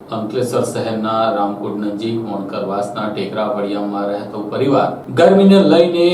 અંકલેશ્વર શહેરના રામકોટ નજીક મોણકરવાસના ટેકરા ફળિયામાં રહેતો પરિવાર ગરમીને લઈને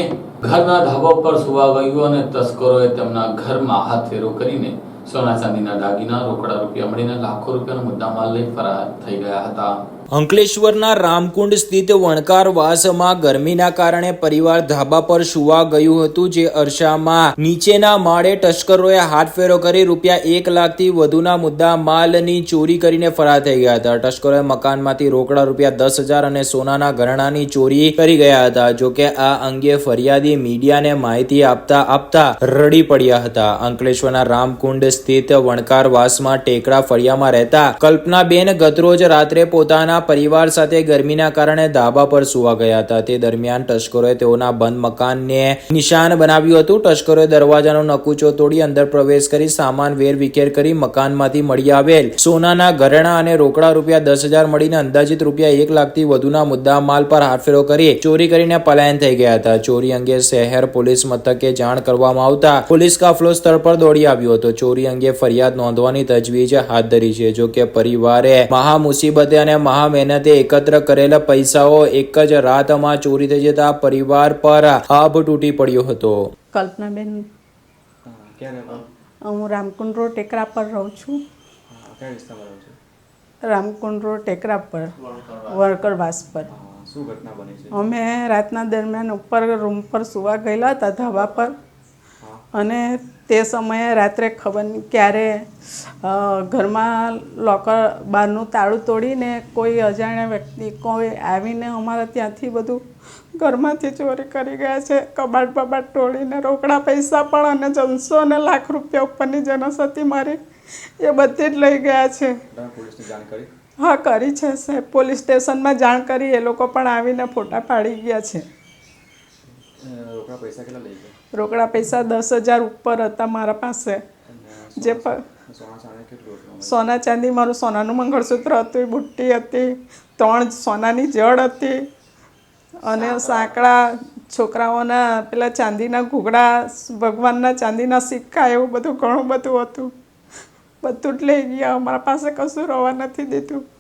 ઘરના ધાબા પર સુવા ગયું અને તસ્કરોએ તેમના ઘરમાં હાથ ફેરો કરીને સોના ચાંદીના દાગીના, રોકડા રૂપિયા મળીને લાખો રૂપિયાનો મુદ્દામાલ લઈ ફરાર થઈ ગયા હતા. અંકલેશ્વરના રામકુંડ સ્થિત વણકારવાસમાં ગરમીના કારણે પરિવાર ધાબા પર સુવા ગયું હતું જે અરસામાં નીચેના માળે તસ્કરોએ હાથફેરો કરી રૂપિયા એક લાખથી વધુના મુદ્દા માલની ચોરી કરીને ફરાર થઈ ગયા હતા. તસ્કરોએ મકાનમાંથી રોકડા રૂપિયા દસ હજાર અને સોનાના ઘરેણાની ચોરી કરી ગયા હતા. જોકે આ અંગે ફરિયાદી મીડિયાને માહિતી આપતા આપતા રડી પડ્યા હતા. અંકલેશ્વરના રામકુંડ સ્થિત વણકારવાસમાં ટેકરા ફળિયામાં રહેતા કલ્પનાબેન ગતરોજ રાત્રે પોતાના પરિવાર સાથે ગરમીના કારણે ધાબા પર સુવા ગયા હતા. તે દરમિયાન તસ્કરોએ તેઓના બંધ મકાનને નિશાન બનાવ્યું હતું. તસ્કરોએ દરવાજાનો નકુચો તોડી અંદર પ્રવેશ કરી સામાન વેર વિખેર કરી મકાનમાંથી મળી આવેલ સોનાના ઘરેણા અને રોકડા રૂપિયા દસ હજાર મળીને અંદાજિત રૂપિયા એક લાખથી વધુના મુદ્દા માલ પર હાથફેરો કરી ચોરી કરીને પલાયન થઈ ગયા હતા. ચોરી અંગે શહેર પોલીસ મથકે જાણ કરવામાં આવતા પોલીસ કાફલો સ્થળ પર દોડી આવ્યો હતો. ચોરી અંગે ફરિયાદ નોંધવાની તજવીજ હાથ ધરી છે. જો કે પરિવારે મહા મુસીબતે અને મહા મહેનતે એકત્ર કરેલા પૈસાઓ એક જ રાતમાં ચોરી થઈ જતા પરિવાર પર આભ તૂટી પડ્યો હતો. કલ્પનાબેન હા, ક્યાં રહેવાનું હું રામકુંડ રોડ ટેકરા પર રહું છું. હા, કયા વિસ્તારમાં રહો છો? રામકુંડ રોડ ટેકરા પર વર્કરવાસ પર. શું ઘટના બની છે? અમે રાતના દરમિયાન ઉપર રૂમ પર સુવા ગયેલા હતા ધાબા પર. અને તે સમયે રાત્રે ખબર નહીં ક્યારે ઘરમાં લોકર બહારનું તાળું તોડીને કોઈ અજાણ્યા વ્યક્તિ કોઈ આવીને અમારા ત્યાંથી બધું ઘરમાંથી ચોરી કરી ગયા છે. કબાટ બબાટ તોડીને રોકડા પૈસા પણ અને જનસો અને લાખ રૂપિયા ઉપરની જનસ હતી મારી એ બધી જ લઈ ગયા છે. હા કરી છે સાહેબ. પોલીસ સ્ટેશનમાં જાણ કરી એ લોકો પણ આવીને ફોટા પાડી ગયા છે. રોકડા પૈસા દસ હજાર ઉપર હતા મારા પાસે. જે સોના સોના ચાંદી મારું સોનાનું મંગળસૂત્ર હતું બુટ્ટી હતી ત્રણ સોનાની જડ હતી અને સાંકડા છોકરાઓના પેલા ચાંદીના ઘૂઘડા ભગવાનના ચાંદીના સિક્કા એવું બધું ઘણું બધું હતું. બધું જ લઈ ગયા. અમારા પાસે કશું રહેવા નથી દીધું